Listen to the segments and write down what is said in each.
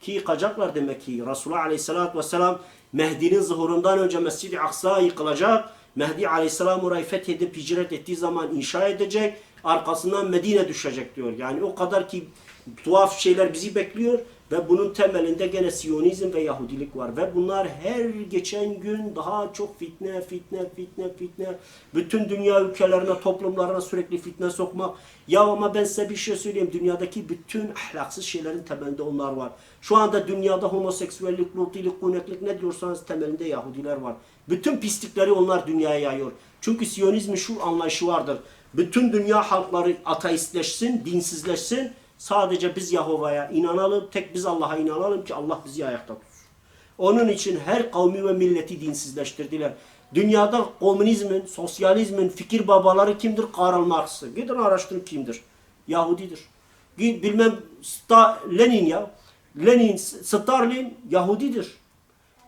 Ki yıkacaklar demek ki. Resulullah Aleyhisselatü Vesselam Mehdi'nin zuhurundan önce Mescid-i Aksa yıkılacak. Mehdi Aleyhisselam orayı fethedip hicret ettiği zaman inşa edecek. Arkasından Medine düşecek diyor. Yani o kadar ki tuhaf şeyler bizi bekliyor ve bunun temelinde gene Siyonizm ve Yahudilik var ve bunlar her geçen gün daha çok fitne, fitne, fitne, fitne. Bütün dünya ülkelerine, toplumlarına sürekli fitne sokmak. Ya ama ben size bir şey söyleyeyim. Dünyadaki bütün ahlaksız şeylerin temelinde onlar var. Şu anda dünyada homoseksüellik, lutilik, kuneklik ne diyorsanız temelinde Yahudiler var. Bütün pislikleri onlar dünyaya yayıyor. Çünkü Siyonizmin şu anlayışı vardır. Bütün dünya halkları ateistleşsin, dinsizleşsin. Sadece biz Yahova'ya inanalım, tek biz Allah'a inanalım ki Allah bizi ayakta tutsun. Onun için her kavmi ve milleti dinsizleştirdiler. Dünyada komünizmin, sosyalizmin fikir babaları kimdir? Karl Marx'ı. Gidin araştırın kimdir? Yahudidir. Bilmem Lenin ya. Lenin, Stalin Yahudidir.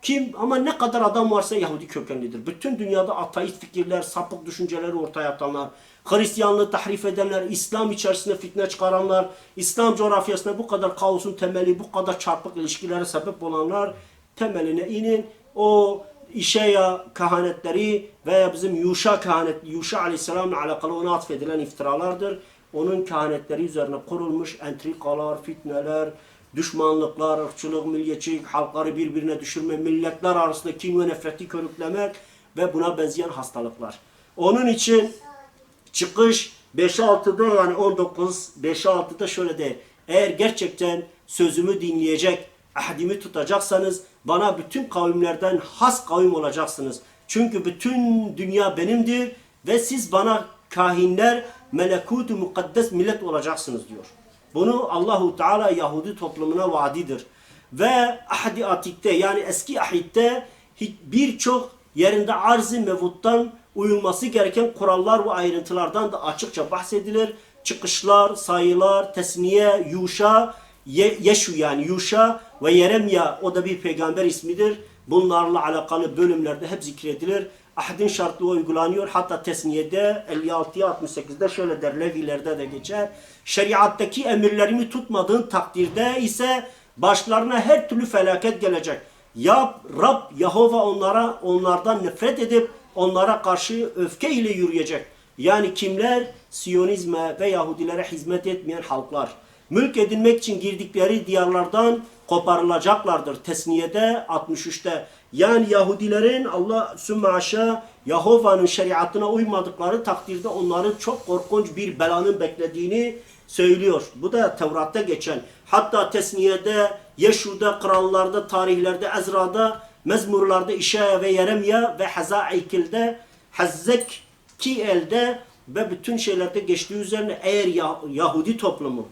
Kim ama ne kadar adam varsa Yahudi kökenlidir. Bütün dünyada ateist fikirler, sapık düşünceleri ortaya atanlar, Hristiyanlığı tahrif edenler, İslam içerisinde fitne çıkaranlar, İslam coğrafyasında bu kadar kaosun temeli, bu kadar çarpık ilişkilere sebep olanlar temeline inin. O İşeya kehanetleri veya bizim Yuşa kehanet, Yuşa aleyhisselamla alakalı ona atfedilen iftiralardır. Onun kehanetleri üzerine kurulmuş entrikalar, fitneler, düşmanlıklar, ırkçılık, milliyetçilik, halkları birbirine düşürme, milletler arasında kin ve nefreti körüklemek ve buna benzeyen hastalıklar. Onun için çıkış 5-6'da yani 19 5-6'da şöyle de eğer gerçekten sözümü dinleyecek, ahdimi tutacaksanız bana bütün kavimlerden has kavim olacaksınız. Çünkü bütün dünya benimdir ve siz bana kahinler, melekutu mukaddes millet olacaksınız diyor. Bunu Allahu Teala Yahudi toplumuna vaadidir. Ve ahdi atikte yani eski ahitte birçok yerinde arz-ı mevuttan uyulması gereken kurallar ve ayrıntılardan da açıkça bahsedilir. Çıkışlar, sayılar, tesniye, yuşa, ye, yeşu yani yuşa ve yeremya o da bir peygamber ismidir. Bunlarla alakalı bölümlerde hep zikredilir. Ahdin şartlı uygulanıyor. Hatta tesniyede 56'ya 68'de şöyle der. Levilerde de geçer. Şeriattaki emirlerimi tutmadığın takdirde ise başlarına her türlü felaket gelecek. Ya Rab Yahova onlara onlardan nefret edip onlara karşı öfke ile yürüyecek. Yani kimler? Siyonizme ve Yahudilere hizmet etmeyen halklar. Mülk edinmek için girdikleri diyarlardan koparılacaklardır. Tesniyede 63'te. Yani Yahudilerin Allah sümme aşağı Yahova'nın şeriatına uymadıkları takdirde onların çok korkunç bir belanın beklediğini söylüyor. Bu da Tevrat'ta geçen. Hatta Tesniye'de, Yeşu'da, Krallarda, tarihlerde, Ezra'da, Mezmurlarda, İşaya ve Yeremya ve Hazaikil'de, Hazzek ki elde ve bütün şeylerde geçtiği üzerine eğer Yah- Yahudi toplumu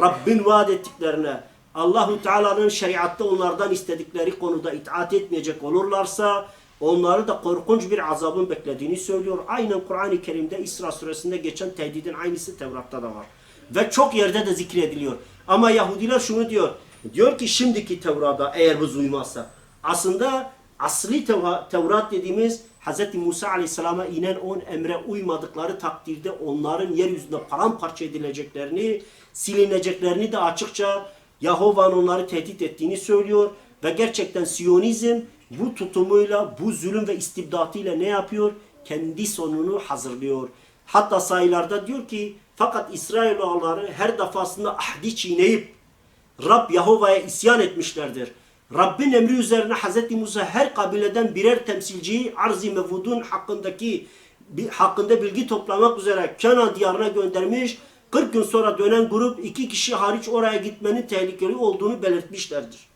Rabbin vaat ettiklerine Allahu Teala'nın şeriatta onlardan istedikleri konuda itaat etmeyecek olurlarsa onları da korkunç bir azabın beklediğini söylüyor. Aynen Kur'an-ı Kerim'de İsra suresinde geçen tehdidin aynısı Tevrat'ta da var. Ve çok yerde de zikrediliyor. Ama Yahudiler şunu diyor. Diyor ki şimdiki Tevrat'a eğer biz uymazsa. Aslında asli Tevra- Tevrat dediğimiz Hz. Musa Aleyhisselam'a inen on emre uymadıkları takdirde onların yeryüzünde paramparça edileceklerini, silineceklerini de açıkça Yahova'nın onları tehdit ettiğini söylüyor. Ve gerçekten Siyonizm bu tutumuyla, bu zulüm ve istibdatıyla ne yapıyor? Kendi sonunu hazırlıyor. Hatta sayılarda diyor ki fakat İsrailoğulları her defasında ahdi çiğneyip Rab Yahova'ya isyan etmişlerdir. Rabbin emri üzerine Hz. Musa her kabileden birer temsilciyi arz-i mevudun hakkındaki hakkında bilgi toplamak üzere Kenan diyarına göndermiş. 40 gün sonra dönen grup iki kişi hariç oraya gitmenin tehlikeli olduğunu belirtmişlerdir.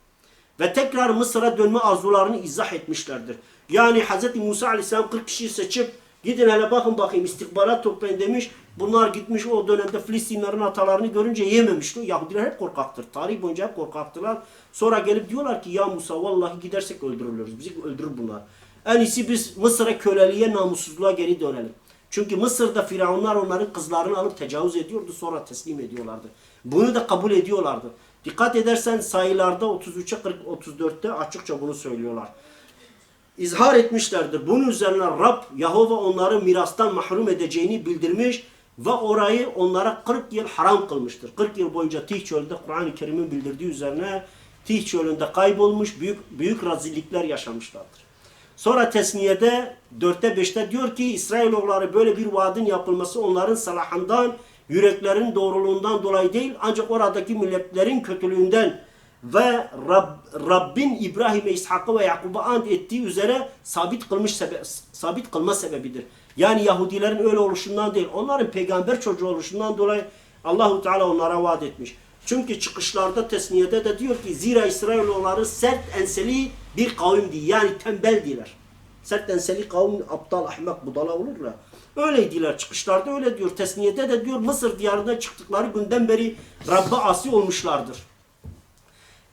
Ve tekrar Mısır'a dönme arzularını izah etmişlerdir. Yani Hz. Musa Aleyhisselam 40 kişiyi seçip gidin hele bakın bakayım istihbarat toplayın demiş. Bunlar gitmiş o dönemde Filistinlerin atalarını görünce yememişti. Yahudiler hep korkaktır. Tarih boyunca hep korkaktılar. Sonra gelip diyorlar ki ya Musa vallahi gidersek öldürülürüz. Bizi öldürür bunlar. En iyisi biz Mısır'a köleliğe namussuzluğa geri dönelim. Çünkü Mısır'da firavunlar onların kızlarını alıp tecavüz ediyordu sonra teslim ediyorlardı. Bunu da kabul ediyorlardı. Dikkat edersen sayılarda 33'e 40 34'te açıkça bunu söylüyorlar. İzhar etmişlerdir. Bunun üzerine Rab Yahova onları mirastan mahrum edeceğini bildirmiş ve orayı onlara 40 yıl haram kılmıştır. 40 yıl boyunca Tih çölde Kur'an-ı Kerim'in bildirdiği üzerine Tih çölünde kaybolmuş, büyük büyük razillikler yaşamışlardır. Sonra tesniyede 4'te 5'te diyor ki İsrailoğulları böyle bir vaadin yapılması onların salahından, yüreklerin doğruluğundan dolayı değil ancak oradaki milletlerin kötülüğünden ve Rab, Rabbin İbrahim'e, İshak'a ve Yakub'a and ettiği üzere sabit kılmış sebe, sabit kılma sebebidir. Yani Yahudilerin öyle oluşundan değil, onların peygamber çocuğu oluşundan dolayı Allahu Teala onlara vaat etmiş. Çünkü çıkışlarda tesniyede de diyor ki zira İsrailoğulları sert enseli bir kavimdi. Yani tembeldiler. Sert enseli kavim aptal, ahmak, budala olurlar. Öyleydiler çıkışlarda öyle diyor. Tesniyede de diyor Mısır diyarına çıktıkları günden beri Rabb'a asi olmuşlardır.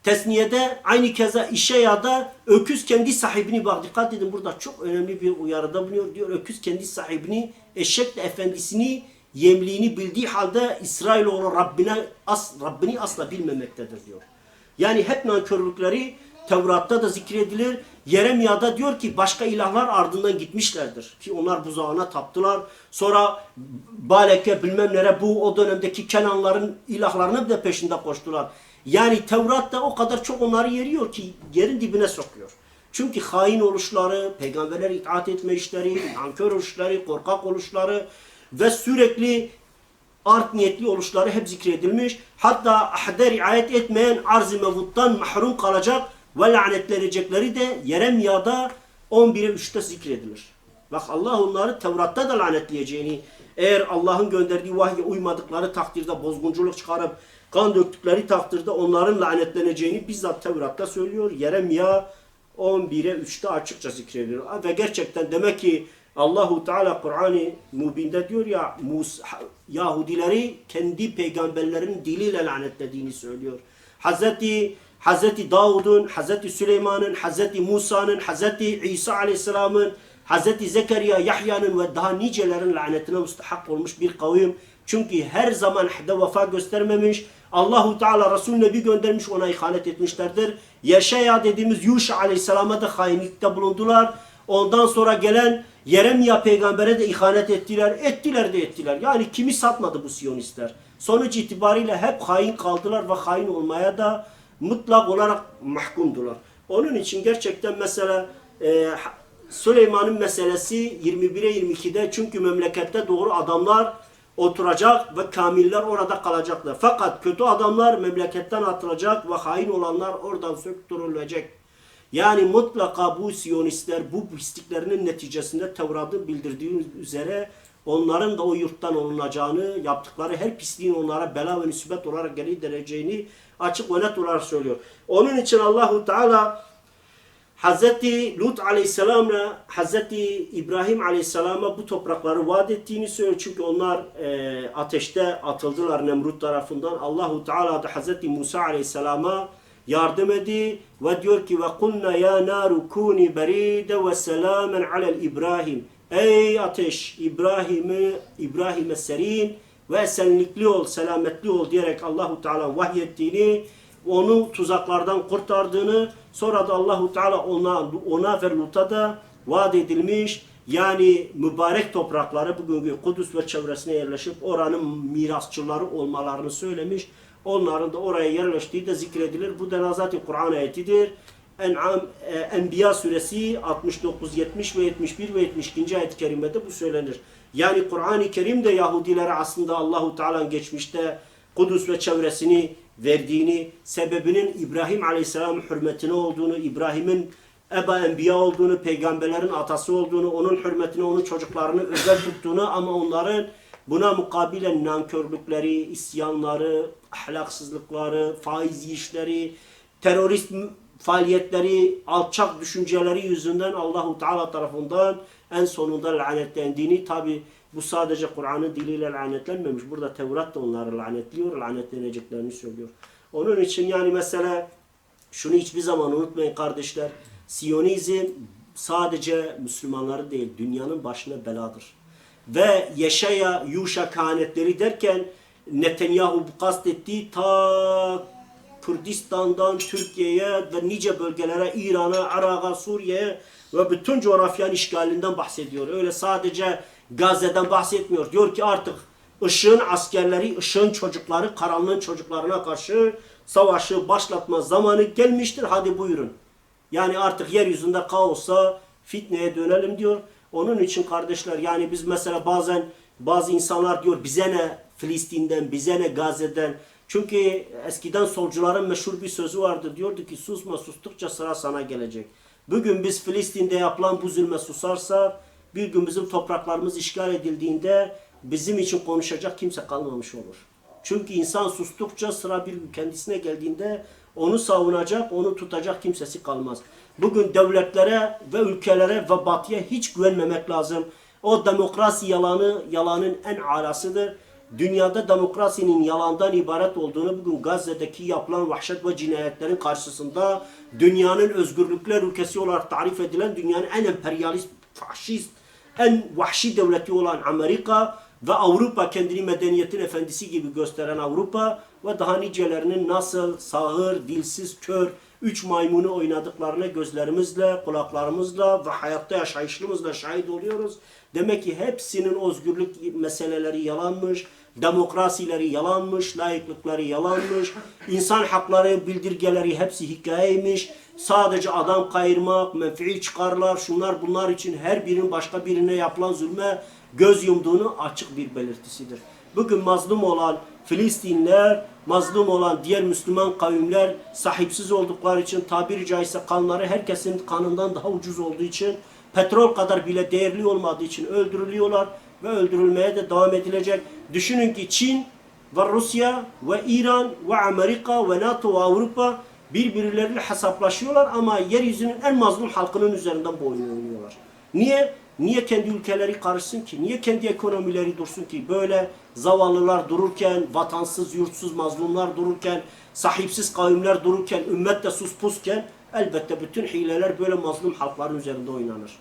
Tesniyede aynı keza işe ya da öküz kendi sahibini bak dikkat edin burada çok önemli bir uyarıda bulunuyor. Diyor öküz kendi sahibini eşek de efendisini yemliğini bildiği halde İsrailoğlu Rabbine as, Rabbini asla bilmemektedir diyor. Yani hep nankörlükleri Tevrat'ta da zikredilir. Yeremya'da diyor ki başka ilahlar ardından gitmişlerdir. Ki onlar buzağına taptılar. Sonra Balek'e bilmem nere bu o dönemdeki Kenanların ilahlarının da peşinde koştular. Yani Tevrat da o kadar çok onları yeriyor ki yerin dibine sokuyor. Çünkü hain oluşları, peygamberlere itaat etme işleri, nankör oluşları, korkak oluşları ve sürekli art niyetli oluşları hep zikredilmiş. Hatta ahde riayet etmeyen arz-ı mevuttan mahrum kalacak ve lanetlenecekleri de Yeremya'da 11'e 3'te zikredilir. Bak Allah onları Tevrat'ta da lanetleyeceğini, eğer Allah'ın gönderdiği vahye uymadıkları takdirde bozgunculuk çıkarıp kan döktükleri takdirde onların lanetleneceğini bizzat Tevrat'ta söylüyor. Yeremya 11'e 3'te açıkça zikrediyor. Ve gerçekten demek ki Allahu Teala Kur'an-ı Mubin'de diyor ya Musa, Yahudileri kendi peygamberlerin diliyle lanetlediğini söylüyor. Hazreti Hazreti Davud'un, Hazreti Süleyman'ın, Hazreti Musa'nın, Hazreti İsa Aleyhisselam'ın, Hazreti Zekeriya, Yahya'nın ve daha nicelerin lanetine müstahak olmuş bir kavim. Çünkü her zaman ahde vefa göstermemiş. Allahu Teala Resul Nebi göndermiş ona ihanet etmişlerdir. Yaşaya dediğimiz Yuşa Aleyhisselam'a da hainlikte bulundular. Ondan sonra gelen Yeremya peygambere de ihanet ettiler. Ettiler de ettiler. Yani kimi satmadı bu Siyonistler. Sonuç itibariyle hep hain kaldılar ve hain olmaya da mutlak olarak mahkumdular. Onun için gerçekten mesela e, Süleyman'ın meselesi 21'e 22'de çünkü memlekette doğru adamlar oturacak ve kamiller orada kalacaklar. Fakat kötü adamlar memleketten atılacak ve hain olanlar oradan söktürülecek. Yani mutlaka bu Siyonistler bu pisliklerinin neticesinde Tevrat'ın bildirdiği üzere onların da o yurttan olunacağını, yaptıkları her pisliğin onlara bela ve nisbet olarak geri dereceğini açık ve net olarak söylüyor. Onun için Allahu Teala Hazreti Lut Aleyhisselam'la Hazreti İbrahim Aleyhisselam'a bu toprakları vaat ettiğini söylüyor. Çünkü onlar e, ateşte atıldılar Nemrut tarafından. Allahu Teala da Hazreti Musa Aleyhisselam'a yardım etti ve diyor ki ve kulna ya naru kuni beride ve selamen alel İbrahim. Ey ateş İbrahim'i İbrahim'e serin ve esenlikli ol, selametli ol diyerek Allahu Teala vahyettiğini, onu tuzaklardan kurtardığını, sonra da Allahu Teala ona ona ve Lut'a da vaat edilmiş. Yani mübarek toprakları bugünkü Kudüs ve çevresine yerleşip oranın mirasçıları olmalarını söylemiş. Onların da oraya yerleştiği de zikredilir. Bu da zaten Kur'an ayetidir. En'am, e, Enbiya suresi 69, 70 ve 71 ve 72. ayet-i kerimede bu söylenir. Yani Kur'an-ı Kerim de Yahudilere aslında Allahu Teala'nın geçmişte Kudüs ve çevresini verdiğini, sebebinin İbrahim Aleyhisselam hürmetine olduğunu, İbrahim'in Eba Enbiya olduğunu, peygamberlerin atası olduğunu, onun hürmetine onun çocuklarını özel tuttuğunu ama onların buna mukabilen nankörlükleri, isyanları, ahlaksızlıkları, faiz yiyişleri, terörist faaliyetleri, alçak düşünceleri yüzünden Allahu Teala tarafından en sonunda lanetlendiğini tabi bu sadece Kur'an'ın diliyle lanetlenmemiş. Burada Tevrat da onları lanetliyor, lanetleneceklerini söylüyor. Onun için yani mesela şunu hiçbir zaman unutmayın kardeşler. Siyonizm sadece Müslümanları değil, dünyanın başına beladır. Ve Yeşaya, Yuşa kehanetleri derken Netanyahu bu kastettiği ta Kürdistan'dan Türkiye'ye ve nice bölgelere, İran'a, Irak'a, Suriye'ye ve bütün coğrafyanın işgalinden bahsediyor. Öyle sadece Gazze'den bahsetmiyor. Diyor ki artık Işığın askerleri, ışığın çocukları, karanlığın çocuklarına karşı savaşı başlatma zamanı gelmiştir. Hadi buyurun. Yani artık yeryüzünde kaosa fitneye dönelim diyor. Onun için kardeşler yani biz mesela bazen bazı insanlar diyor bize ne Filistin'den, bize ne Gazze'den. Çünkü eskiden solcuların meşhur bir sözü vardı. Diyordu ki susma sustukça sıra sana gelecek. Bugün biz Filistin'de yapılan bu zulme susarsa bir gün bizim topraklarımız işgal edildiğinde bizim için konuşacak kimse kalmamış olur. Çünkü insan sustukça sıra bir gün kendisine geldiğinde onu savunacak, onu tutacak kimsesi kalmaz. Bugün devletlere ve ülkelere ve batıya hiç güvenmemek lazım. O demokrasi yalanı, yalanın en alasıdır. Dünyada demokrasinin yalandan ibaret olduğunu bugün Gazze'deki yapılan vahşet ve cinayetlerin karşısında dünyanın özgürlükler ülkesi olarak tarif edilen dünyanın en emperyalist, faşist, en vahşi devleti olan Amerika ve Avrupa kendini medeniyetin efendisi gibi gösteren Avrupa ve daha nicelerinin nasıl sağır, dilsiz, kör, üç maymunu oynadıklarına gözlerimizle, kulaklarımızla ve hayatta yaşayışımızla şahit oluyoruz. Demek ki hepsinin özgürlük meseleleri yalanmış, demokrasileri yalanmış, layıklıkları yalanmış, insan hakları bildirgeleri hepsi hikayeymiş. Sadece adam kayırmak, menfiil çıkarlar, şunlar bunlar için her birinin başka birine yapılan zulme göz yumduğunu açık bir belirtisidir. Bugün mazlum olan Filistinler, mazlum olan diğer Müslüman kavimler sahipsiz oldukları için tabiri caizse kanları herkesin kanından daha ucuz olduğu için petrol kadar bile değerli olmadığı için öldürülüyorlar ve öldürülmeye de devam edilecek. Düşünün ki Çin ve Rusya ve İran ve Amerika ve NATO ve Avrupa birbirleriyle hesaplaşıyorlar ama yeryüzünün en mazlum halkının üzerinden bu oynuyorlar. Niye? Niye kendi ülkeleri karışsın ki? Niye kendi ekonomileri dursun ki? Böyle zavallılar dururken, vatansız, yurtsuz mazlumlar dururken, sahipsiz kavimler dururken, ümmet de sus pusken elbette bütün hileler böyle mazlum halkların üzerinde oynanır.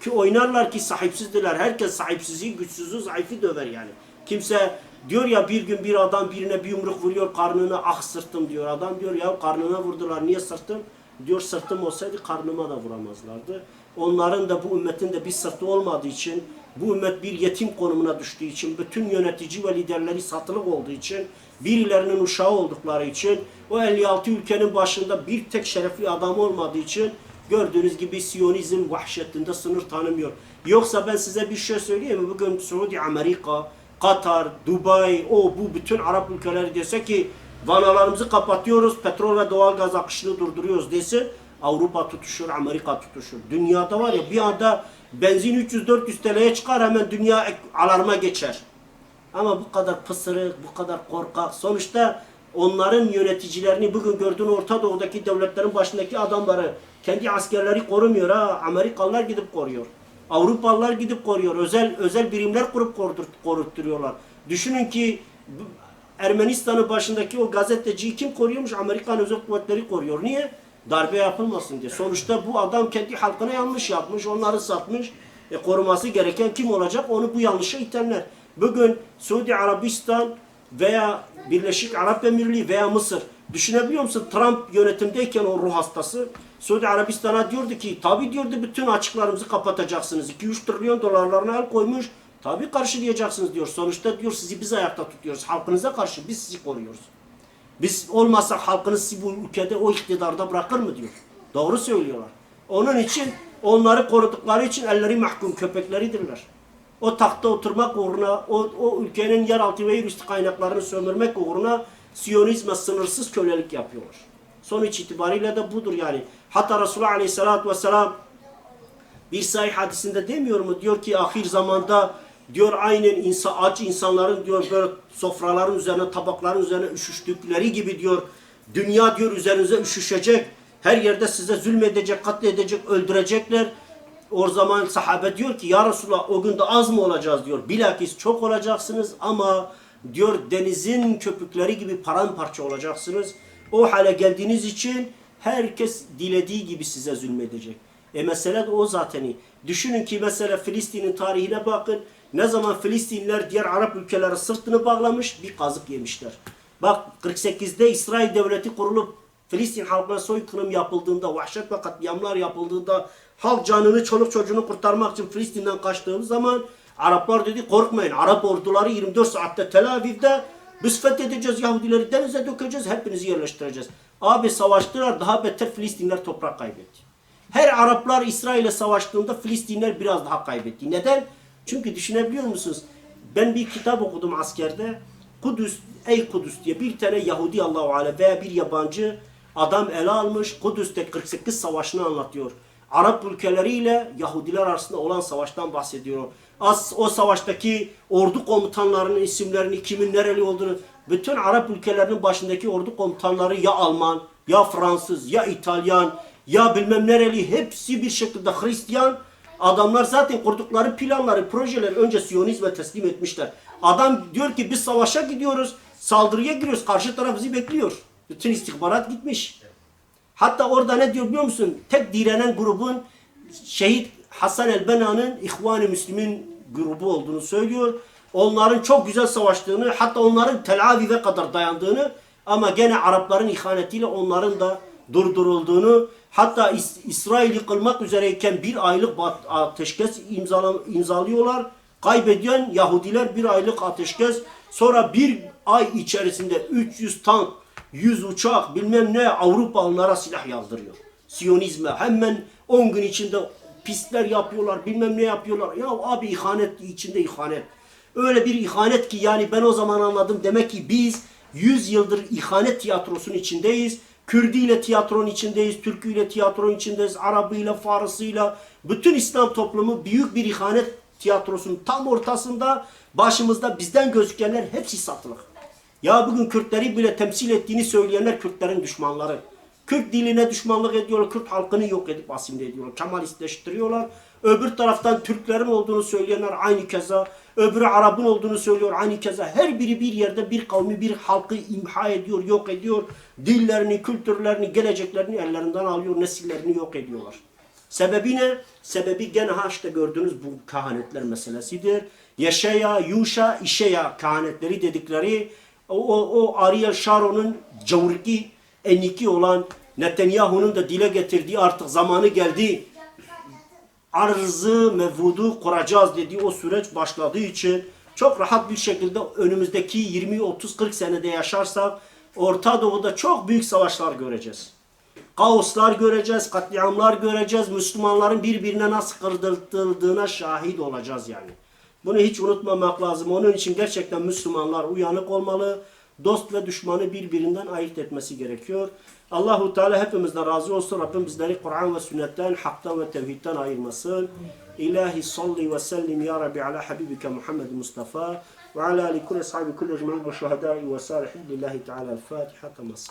Ki oynarlar ki sahipsizdiler. Herkes sahipsizi, güçsüzü, zayıfı döver yani. Kimse diyor ya bir gün bir adam birine bir yumruk vuruyor karnına ah sırtım diyor. Adam diyor ya karnına vurdular niye sırtım? Diyor sırtım olsaydı karnıma da vuramazlardı. Onların da bu ümmetin de bir sırtı olmadığı için bu ümmet bir yetim konumuna düştüğü için bütün yönetici ve liderleri satılık olduğu için birilerinin uşağı oldukları için o 56 ülkenin başında bir tek şerefli adam olmadığı için gördüğünüz gibi Siyonizm vahşetinde sınır tanımıyor. Yoksa ben size bir şey söyleyeyim mi? Bugün Suudi Amerika, Katar, Dubai, o bu bütün Arap ülkeleri dese ki vanalarımızı kapatıyoruz, petrol ve doğal gaz akışını durduruyoruz dese Avrupa tutuşur, Amerika tutuşur. Dünyada var ya bir anda benzin 300-400 TL'ye çıkar hemen dünya alarma geçer. Ama bu kadar pısırık, bu kadar korkak. Sonuçta onların yöneticilerini bugün gördüğün Orta Doğu'daki devletlerin başındaki adamları kendi askerleri korumuyor ha. Amerikalılar gidip koruyor. Avrupalılar gidip koruyor. Özel özel birimler kurup korutturuyorlar. Düşünün ki Ermenistan'ın başındaki o gazeteciyi kim koruyormuş? Amerikan özel kuvvetleri koruyor. Niye? Darbe yapılmasın diye. Sonuçta bu adam kendi halkına yanlış yapmış, onları satmış. E, koruması gereken kim olacak? Onu bu yanlışa itenler. Bugün Suudi Arabistan veya Birleşik Arap Emirliği veya Mısır düşünebiliyor musun? Trump yönetimdeyken o ruh hastası Suudi Arabistan'a diyordu ki tabi diyordu bütün açıklarımızı kapatacaksınız. 2-3 trilyon dolarlarına el koymuş. Tabi karşılayacaksınız diyor. Sonuçta diyor sizi biz ayakta tutuyoruz. Halkınıza karşı biz sizi koruyoruz. Biz olmazsak halkınız sizi bu ülkede o iktidarda bırakır mı diyor. Doğru söylüyorlar. Onun için onları korudukları için elleri mahkum köpekleridirler. O takta oturmak uğruna, o, o ülkenin yeraltı ve yerüstü kaynaklarını sömürmek uğruna Siyonizme sınırsız kölelik yapıyorlar. Sonuç itibariyle de budur yani. Hatta Resulullah Aleyhisselatü Vesselam bir sahih hadisinde demiyor mu? Diyor ki ahir zamanda diyor aynen insan, aç insanların diyor böyle sofraların üzerine tabakların üzerine üşüştükleri gibi diyor dünya diyor üzerinize üşüşecek. Her yerde size zulmedecek, katledecek, öldürecekler. O zaman sahabe diyor ki ya Resulallah o günde az mı olacağız diyor. Bilakis çok olacaksınız ama diyor denizin köpükleri gibi paramparça olacaksınız. O hale geldiğiniz için herkes dilediği gibi size zulmedecek. E mesele de o zaten. Düşünün ki mesela Filistin'in tarihine bakın. Ne zaman Filistinliler diğer Arap ülkelere sırtını bağlamış bir kazık yemişler. Bak 48'de İsrail devleti kurulup Filistin halkına soykırım yapıldığında, vahşet ve katliamlar yapıldığında halk canını, çoluk çocuğunu kurtarmak için Filistin'den kaçtığı zaman Araplar dedi korkmayın. Arap orduları 24 saatte Tel Aviv'de biz fethedeceğiz Yahudileri denize dökeceğiz hepinizi yerleştireceğiz. Abi savaştılar daha beter Filistinler toprak kaybetti. Her Araplar İsrail'e savaştığında Filistinler biraz daha kaybetti. Neden? Çünkü düşünebiliyor musunuz? Ben bir kitap okudum askerde. Kudüs, ey Kudüs diye bir tane Yahudi Allahu Alem veya bir yabancı adam ele almış. Kudüs'te 48 savaşını anlatıyor. Arap ülkeleriyle Yahudiler arasında olan savaştan bahsediyor. As, o savaştaki ordu komutanlarının isimlerini, kimin nereli olduğunu, bütün Arap ülkelerinin başındaki ordu komutanları ya Alman, ya Fransız, ya İtalyan, ya bilmem nereli hepsi bir şekilde Hristiyan. Adamlar zaten kurdukları planları, projeleri önce Siyonizme teslim etmişler. Adam diyor ki biz savaşa gidiyoruz, saldırıya giriyoruz, karşı taraf bizi bekliyor. Bütün istihbarat gitmiş. Hatta orada ne diyor biliyor musun? Tek direnen grubun şehit Hasan el-Bena'nın İhvan-ı Müslümin grubu olduğunu söylüyor. Onların çok güzel savaştığını, hatta onların Tel Aviv'e kadar dayandığını ama gene Arapların ihanetiyle onların da durdurulduğunu, hatta İs- İsrail yıkılmak üzereyken bir aylık ateşkes imzala- imzalıyorlar. Kaybediyen Yahudiler bir aylık ateşkes, sonra bir ay içerisinde 300 tank, 100 uçak bilmem ne Avrupa onlara silah yazdırıyor. Siyonizme hemen 10 gün içinde pistler yapıyorlar bilmem ne yapıyorlar. Ya abi ihanet içinde ihanet. Öyle bir ihanet ki yani ben o zaman anladım. Demek ki biz 100 yıldır ihanet tiyatrosunun içindeyiz. Kürdiyle tiyatronun içindeyiz, Türküyle tiyatronun içindeyiz, Arabıyla, Farsıyla. Bütün İslam toplumu büyük bir ihanet tiyatrosunun tam ortasında başımızda bizden gözükenler hepsi satılık. Ya bugün Kürtleri bile temsil ettiğini söyleyenler Kürtlerin düşmanları. Kürt diline düşmanlık ediyorlar, Kürt halkını yok edip asimle ediyorlar, Kemalistleştiriyorlar. Öbür taraftan Türklerin olduğunu söyleyenler aynı keza, öbürü Arap'ın olduğunu söylüyor aynı keza. Her biri bir yerde bir kavmi, bir halkı imha ediyor, yok ediyor. Dillerini, kültürlerini, geleceklerini ellerinden alıyor, nesillerini yok ediyorlar. Sebebi ne? Sebebi gene ha işte gördüğünüz bu kehanetler meselesidir. Yaşaya, Yuşa, İşeya kehanetleri dedikleri o, o, o Ariel Sharon'un cavurki, eniki olan Netanyahu'nun da dile getirdiği artık zamanı geldi. Arzı mevvudu kuracağız dediği o süreç başladığı için çok rahat bir şekilde önümüzdeki 20, 30, 40 senede yaşarsak Orta Doğu'da çok büyük savaşlar göreceğiz kaoslar göreceğiz, katliamlar göreceğiz. Müslümanların birbirine nasıl kırdırtıldığına şahit olacağız yani. Bunu hiç unutmamak lazım. Onun için gerçekten Müslümanlar uyanık olmalı. Dost ve düşmanı birbirinden ayırt etmesi gerekiyor. Allahu Teala hepimizden razı olsun. Rabbim bizleri Kur'an ve sünnetten, haktan ve tevhidden ayırmasın. İlahi salli ve sellim ya Rabbi ala habibike Muhammed Mustafa ve ala ali kulli sahibi kulli ecmaîn ve şuhadâi ve salihin lillahi teala el Fatiha. Temas